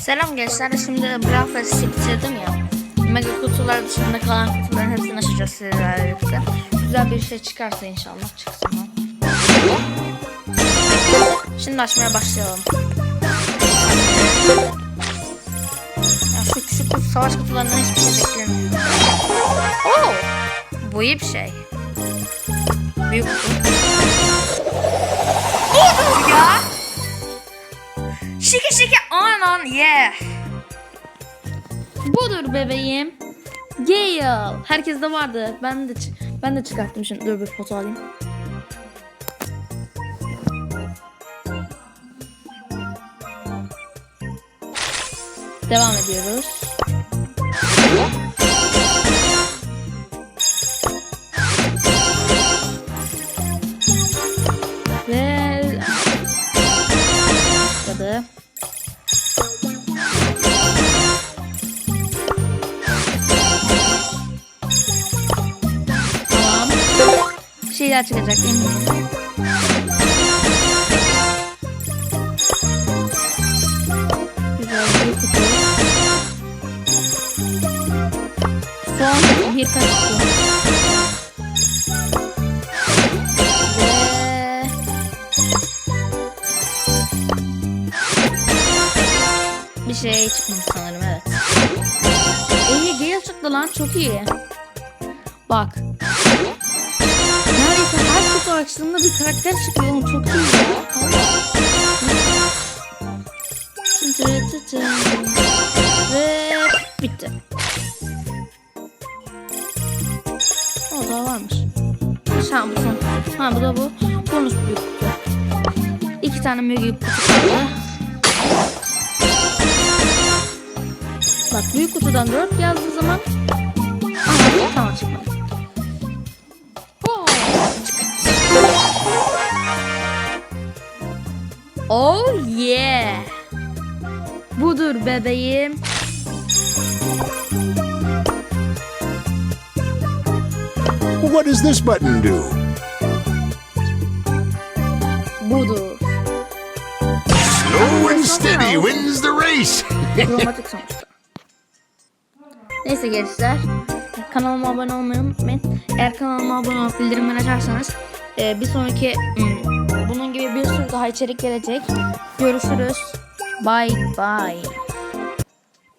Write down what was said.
Selam gençler. Şimdi Brawl bitirdim ya. Mega kutular dışında kalan kutuların hepsini açacağız sizlerle birlikte. Güzel bir şey çıkarsa inşallah çıksın. Şimdi açmaya başlayalım. Ya şu küçük kutu, savaş kutularından hiçbir şey beklemiyorum. Oo! Bu iyi bir şey. Büyük kutu. Budur bebeğim. Gale. Herkes de vardı. Ben de ben de çıkarttım şimdi. Dur bir foto alayım. Devam ediyoruz. Şeyler çıkacak eminim. Güzel bir. Son birkaç kutu. Ve bir şey çıkmadı sanırım evet. İyi Gale çıktı lan çok iyi. Bak. Açtığımda bir karakter çıkıyor oğlum çok iyi ya. Ve bitti. O daha varmış. Ha bu. Ha bu da bu. Bonus büyük. İki tane büyük kutu kaldı. Bak büyük kutudan 4 yazdığı zaman Oh yeah. Budur bebeğim. What does this button do? Budur. Slow and steady wins the race. Sonuçta. Neyse gençler. Kanalıma abone olmayı unutmayın. Eğer kanalıma abone olup bildirimleri açarsanız e, bir sonraki daha içerik gelecek. Görüşürüz. Bye bye.